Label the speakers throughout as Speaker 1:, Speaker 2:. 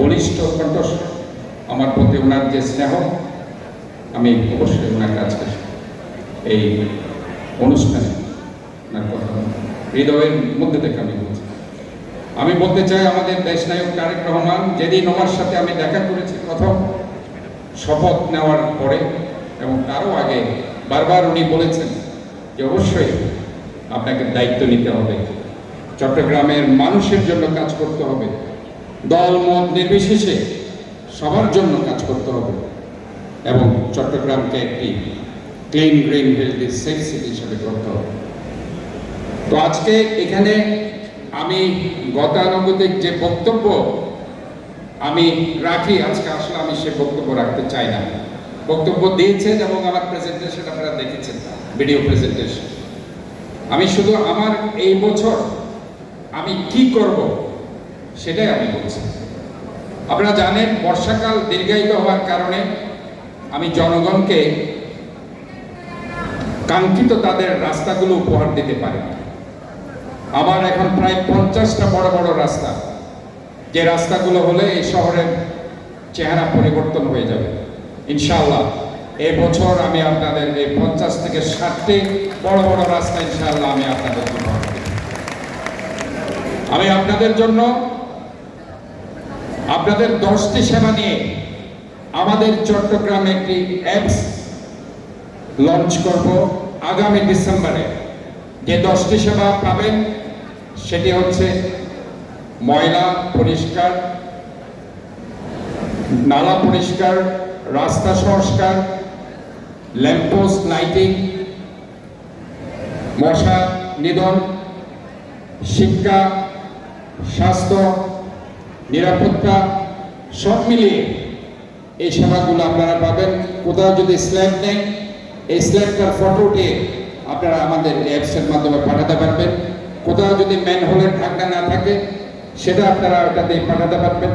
Speaker 1: বলিষ্ঠ কণ্ঠস্বর, আমার প্রতি ওনার যে স্নেহ, আমি অবশ্যই ওনার কাছে এই অনুষ্ঠানে ওনার কথা হৃদয়ের মধ্যে থেকে আমি বলছি। আমি বলতে চাই আমাদের দেশনায়ক তারেক রহমান, যেদিন ওনার সাথে আমি দেখা করেছি প্রথম, শপথ নেওয়ার পরে, এবং তারও আগে বারবার উনি বলেছেন যে অবশ্যই আপনাকে দায়িত্ব নিতে হবে। চট্টগ্রামের মানুষের জন্য কাজ করতে হবে। দল মত নির্বিশেষে সবার জন্য কাজ করতে হবে এবং চট্টগ্রামকে একটি clean green healthy safe city হিসেবে করতে হবে। তো আজকে এখানে আমি গতানুগতিক যে বক্তব্য আমি রাখি, আজকে আসলে আমি সে বক্তব্য রাখতে চাই না। বক্তব্য দিয়েছেন এবং আমার প্রেজেন্টেশন আপনারা দেখেছেন ভিডিও প্রেজেন্টেশন আমি শুধু আমার এই বছর আমি কি করব সেটাই আমি বলছি। আপনারা জানেন, বর্ষাকাল দীর্ঘায়িত হওয়ার কারণে আমি জনগণকে কাঙ্ক্ষিত তাদের রাস্তাগুলো উপহার দিতে পারি আমার এখন প্রায় পঞ্চাশটা বড় বড় রাস্তা। যে রাস্তাগুলো হলে এই শহরের চেহারা পরিবর্তন হয়ে যাবে। ইনশাআল্লাহ, এই বছর আমি আপনাদের এই পঞ্চাশ থেকে ষাটটি বড় বড় রাস্তা ইনশাআল্লাহ আমি আপনাদের আমি আপনাদের জন্য আপনাদের দশটি সেবা নিয়ে আমাদের চট্টগ্রামে একটি অ্যাপস লঞ্চ করব আগামী ডিসেম্বরে। যে দশটি সেবা পাবেন, সেটি হচ্ছে ময়লা পরিষ্কার, নালা পরিষ্কার, রাস্তা সংস্কার ল্যাম্পোস্ট লাইটিং মশা নিধন, শিক্ষা, স্বাস্থ্য নিরাপত্তা সব মিলিয়ে এই সেবাগুলো আপনারা পাবেন। কোথাও যদি স্ল্যাব নেই, এই স্ল্যাবটার ফটো উঠিয়ে আপনারা আমাদের অ্যাপসের মাধ্যমে পাঠাতে পারবেন। কোথাও যদি ম্যানহোলের ঢাকা না থাকে, সেটা আপনারা ওটা দিয়ে পাঠাতে পারবেন।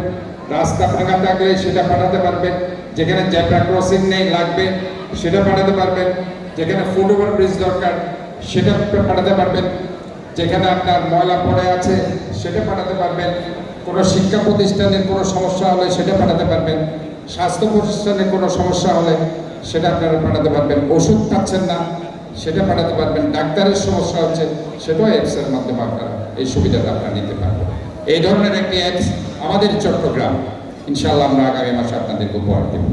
Speaker 1: রাস্তা ফাঁকা থাকলে সেটা পাঠাতে পারবেন। যেখানে জ্যাপরা ক্রসিং নেই, লাগবে, সেটা পাঠাতে পারবেন। যেখানে ফুট ওভার ব্রিজ দরকার, সেটা পাঠাতে পারবেন। যেখানে আপনার ময়লা পড়ে আছে, সেটা পাঠাতে পারবেন। কোনো শিক্ষা প্রতিষ্ঠানের কোনো সমস্যা হলে সেটা পাঠাতে পারবেন। স্বাস্থ্য প্রতিষ্ঠানের কোনো সমস্যা হলে সেটা আপনারা পাঠাতে পারবেন। ওষুধ পাচ্ছেন না, সেটা পাঠাতে পারবেন। ডাক্তারের সমস্যা হচ্ছে, সেটাও অ্যাপসের মাধ্যমে আপনারা এই সুবিধাটা আপনারা নিতে পারবেন। এই ধরনের একটি অ্যাপস আমাদের চট্টগ্রাম। ইনশাল্লাহ আমরা আগামী মাসে আপনাদেরকে উপহার দেব।